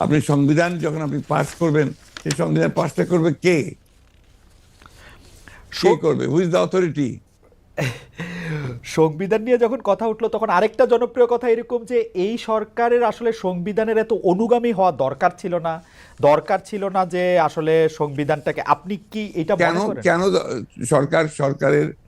আপনি সংবিধান যখন আপনি পাস করবেন সেই সংবিধান পাসটা করবে কে? কে করবে? হুইজ দ্য অথরিটি সংবিধান নিয়ে যখন কথা উঠল তখন আরেকটা জনপ্রিয় কথা এরকম যে এই সরকারের আসলে সংবিধানের এত অনুগামী হওয়া দরকার ছিল না। দরকার ছিল না যে আসলে সংবিধানটাকে আপনি কি এটা কেন কেন সরকার সরকারের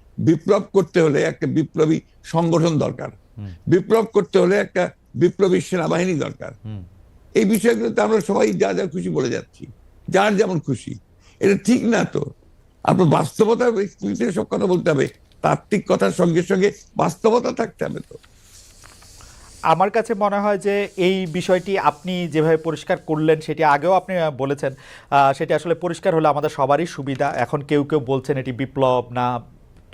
বিপ্লব করতে হলে একটা বিপ্লবী সংগঠন দরকার। বিপ্লব করতে হলে একটা বিপ্লবী সেনাবাহিনী দরকার। এই বিষয়গুলোতে আমরা সবাই যা যা খুশি বলে যাচ্ছি। যার যেমন খুশি। এটা ঠিক না তো। আপনার বাস্তবতা সব কথা বলতে হবে। তাত্ত্বিক কথার সঙ্গে সঙ্গে বাস্তবতা থাকতে হবে তো। আমার কাছে মনে হয় যে এই বিষয়টি আপনি যেভাবে পরিষ্কার করলেন সেটি আগেও আপনি বলেছেন। সেটি আসলে পরিষ্কার হলে আমাদের সবারই সুবিধা। এখন কেউ কেউ বলছেন এটি বিপ্লব না।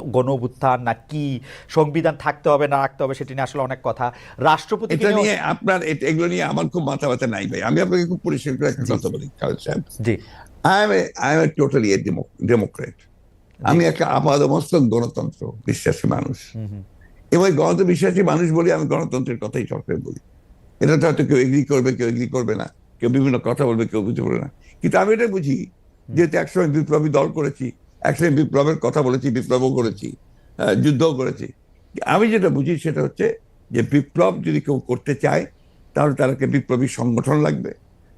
গণ অভ্যুত্থান না কি সংবিধান থাকতে হবে না রাখতে হবে সেটি নিয়ে আসলে অনেক কথা। রাষ্ট্রপতি এটা নিয়ে আপনার এগুলো নিয়ে আমার খুব মাথা ব্যথা নাই ভাই। আমি আপনাকে খুব পরিষ্কার করে একটা কথা বলি জি। I am I am totally a democrat আমি একটা আপাদমস্তক গণতন্ত্র বিশ্বাসী মানুষ। এবং গণতন্ত্র বিশ্বাসী মানুষ বলি আমি গণতন্ত্রের কথাই সরকার বলি। এটা তো হয়তো কেউ এগ্রি করবে কেউ এগ্রি করবে না। কেউ বিভিন্ন কথা বলবে কেউ বুঝতে পারবে না। কিন্তু আমি এটা বুঝি যেহেতু একসময় বিপ্লবী দল করেছি একসময় বিপ্লবের কথা বলেছি, বিপ্লবও করেছি যুদ্ধও করেছি। আমি যেটা বুঝি সেটা হচ্ছে যে বিপ্লব যদি কেউ করতে চায়, তাহলে তাদেরকে বিপ্লবী সংগঠন লাগবে।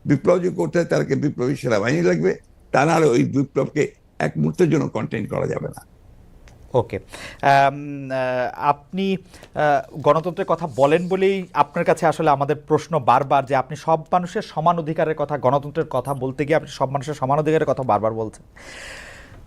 বিপ্লব যদি করতে হয় তাদেরকে বিপ্লবী সেনাবাহিনী লাগবে। তা নাহলে ওই বিপ্লবকে এক মুহূর্তের জন্য কন্টেন করা যাবে না। ওকে। আপনি গণতন্ত্রের কথা বলেন বলেই আপনার কাছে আসলে আমাদের প্রশ্ন বারবার যে আপনি সব মানুষের সমান অধিকারের কথা, গণতন্ত্রের কথা বলতে গিয়ে আপনি সব মানুষের সমান অধিকারের কথা বারবার বলছেন।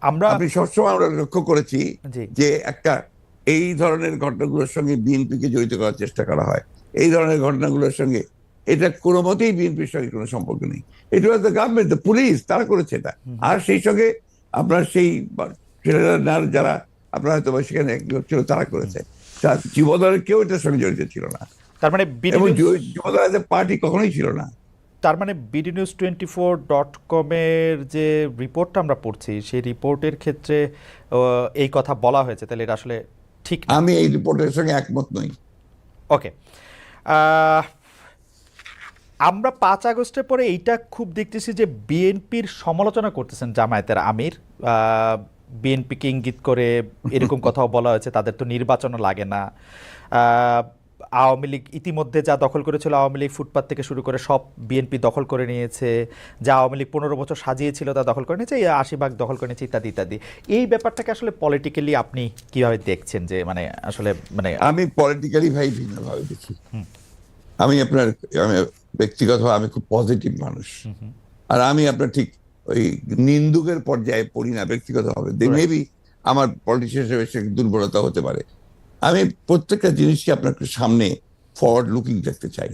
আমরা আপনি সবসময় আমরা লক্ষ্য করেছি যে একটা এই ধরনের ঘটনাগুলোর সঙ্গে বিএনপিকে জড়িত করার চেষ্টা করা হয়। এই ধরনের ঘটনাগুলোর সঙ্গে এটা কোনো মতেই বিএনপির সঙ্গে কোনো সম্পর্ক নেই। এটা was the government the police তারা করেছে এটা। আর সেই সঙ্গে আপনার সেই না- যারা আপনার হয়তো সেখানে ছিল তারা করেছে। তা যুবদলের কেউ এটার সঙ্গে জড়িত ছিল না। তার মানে যুবদলের পার্টি কখনোই ছিল না। তার মানে BD news twenty four dot কমের যে রিপোর্টটা আমরা পড়ছি সেই রিপোর্টের ক্ষেত্রে এই কথা বলা হয়েছে তাহলে এটা আসলে ঠিক আমি এই রিপোর্টের সঙ্গে একমত নই। ওকে। আমরা পাঁচ আগস্টের পরে এইটা খুব দেখতেছি যে বিএনপির সমালোচনা করতেছেন জামায়াতের আমির। বিএনপিকে ইঙ্গিত করে এরকম কথাও বলা হয়েছে তাদের তো নির্বাচনও লাগে না। আওয়ামী লীগ ইতিমধ্যে যা দখল করেছিল আওয়ামী লীগ ফুটপাত থেকে শুরু করে সব বিএনপি দখল করে নিয়েছে। যা আওয়ামী লীগ পনেরো বছর সাজিয়েছিল তা দখল করে নিয়েছে এই আশি ভাগ দখল করে নিয়েছে ইত্যাদি ইত্যাদি। এই ব্যাপারটাকে আসলে পলিটিক্যালি আপনি কীভাবে দেখছেন যে মানে আসলে মানে আমি পলিটিক্যালি ভাই ভিন্নভাবে দেখি। আমি আপনার আমি ব্যক্তিগত আমি খুব পজিটিভ মানুষ। আর আমি আপনার ঠিক ওই নিন্দুকের পর্যায়ে পড়ি না ব্যক্তিগতভাবে। মেবি আমার পলিটিশিয়ান হিসেবে সে দুর্বলতা হতে পারে। আমি প্রত্যেকটা জিনিসকে আপনার সামনে ফরওয়ার্ড লুকিং দেখতে চাই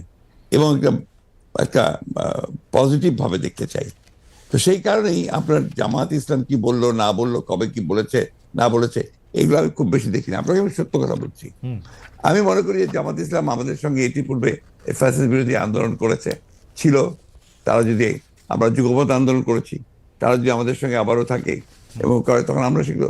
এবং একটা একটা পজিটিভ ভাবে দেখতে চাই। তো সেই কারণেই আপনার জামাত ইসলাম কি বলল না বলল কবে কি বলেছে না বলেছে এগুলো আমি খুব বেশি দেখি না। আপনাকে আমি সত্য কথা বলছি। আমি মনে করি যে জামাত ইসলাম আমাদের সঙ্গে এটি পূর্বে ফ্যাসিস বিরোধী আন্দোলন করেছে ছিল। তারা যদি আমরা যুগপথ আন্দোলন করেছি তারা যদি আমাদের সঙ্গে আবারও থাকে এবং করে তখন আমরা সেগুলো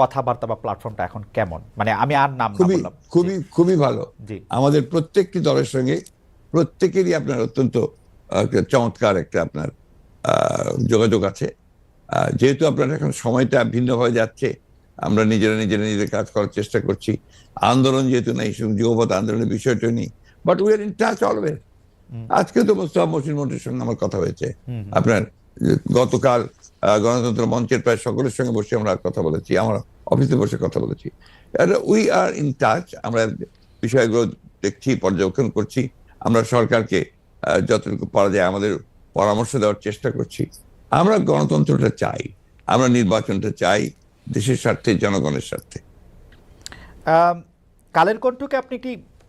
কথাবার্তা বা প্ল্যাটফর্মটা এখন কেমন? মানে আমি আর নাম খুবই খুবই খুবই ভালো। আমাদের প্রত্যেকটি দলের সঙ্গে প্রত্যেকেরই আপনার অত্যন্ত চমৎকার একটা আপনার যোগাযোগ আছে। যেহেতু আপনার এখন সময়টা ভিন্নভাবে যাচ্ছে আমরা নিজেরা নিজেরা নিজেদের কাজ করার চেষ্টা করছি। আন্দোলন যেহেতু নেই শুধু যুগপথ আন্দোলনের বিষয়টা নেই but we are in touch always আজকে তো মোস্তফা মসিন মন্ত্রীর সঙ্গে আমার কথা হয়েছে। আপনার গতকাল গণতন্ত্র মঞ্চের প্রায় সকলের সঙ্গে বসে আমরা কথা বলেছি, আমরা অফিসে বসে কথা বলেছি। উই আর ইন টাচ আমরা বিষয়গুলো দেখছি, পর্যবেক্ষণ করছি, আমরা সরকারকে যতটুকু পারা যায় আমাদের পরামর্শ দেওয়ার চেষ্টা করছি। আমরা গণতন্ত্রটা চাই, আমরা নির্বাচনটা চাই, দেশের স্বার্থে, জনগণের স্বার্থে। কালের কণ্ঠকে আপনি একটি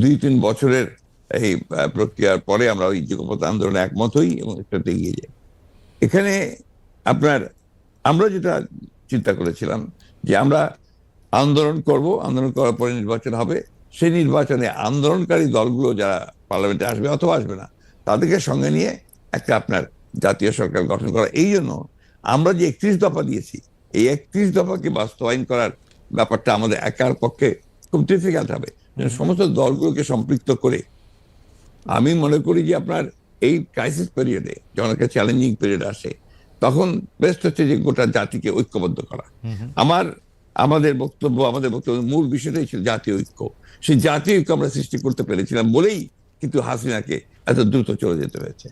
দুই তিন বছরের এই প্রক্রিয়ার পরে আমরা ওই যুগপথ আন্দোলনে একমত হই এবং এটাতে এগিয়ে যাই। এখানে আপনার, আমরা যেটা চিন্তা করেছিলাম যে আমরা আন্দোলন করব, আন্দোলন করার পরে নির্বাচন হবে। সেই নির্বাচনে আন্দোলনকারী দলগুলো যারা পার্লামেন্টে আসবে অথবা আসবে না, তাদেরকে সঙ্গে নিয়ে একটা আপনার জাতীয় সরকার গঠন করা। এই জন্য আমরা যে একত্রিশ দফা দিয়েছি, এই একত্রিশ দফাকে বাস্তবায়ন করার ব্যাপারটা আমাদের একার পক্ষে খুব ডিফিকাল্ট হবে। সমস্ত দলগুলোকে সম্পৃক্ত করে আমি মনে করি যে আপনার এই ক্রাইসিস পিরিয়ডে যখন একটা চ্যালেঞ্জিং পিরিয়ড আসে তখন বেস্ট হচ্ছে যে গোটা জাতিকে ঐক্যবদ্ধ করা। আমার আমাদের বক্তব্য আমাদের বক্তব্য মূল বিষয়টাই ছিল জাতীয় ঐক্য। সেই জাতীয় ঐক্য আমরা সৃষ্টি করতে পেরেছিলাম বলেই কিন্তু হাসিনাকে এত দ্রুত চলে যেতে হয়েছে।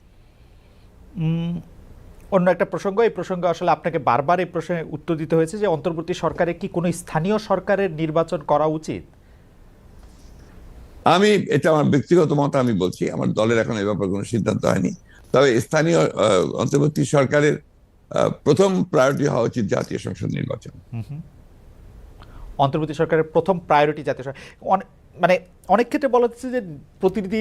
অন্য একটা প্রসঙ্গ এই প্রসঙ্গে আসলে আপনাকে বারবার এই প্রশ্নে উত্তর দিতে হয়েছে যে অন্তর্বর্তী সরকারে কি কোনো স্থানীয় সরকারের নির্বাচন করা উচিত? আমি, এটা আমার ব্যক্তিগত মত, আমি বলছি, আমার দলের এখন এ ব্যাপারে কোনো সিদ্ধান্ত হয়নি। তবে স্থানীয় অন্তর্বর্তী সরকারের প্রথম প্রায়োরিটি হওয়া উচিত জাতীয় সংসদ নির্বাচন। অন্তর্বর্তী সরকারের প্রথম প্রায়োরিটি জাতীয় মানে অনেক ক্ষেত্রে বলা হচ্ছে যে প্রতিনিধি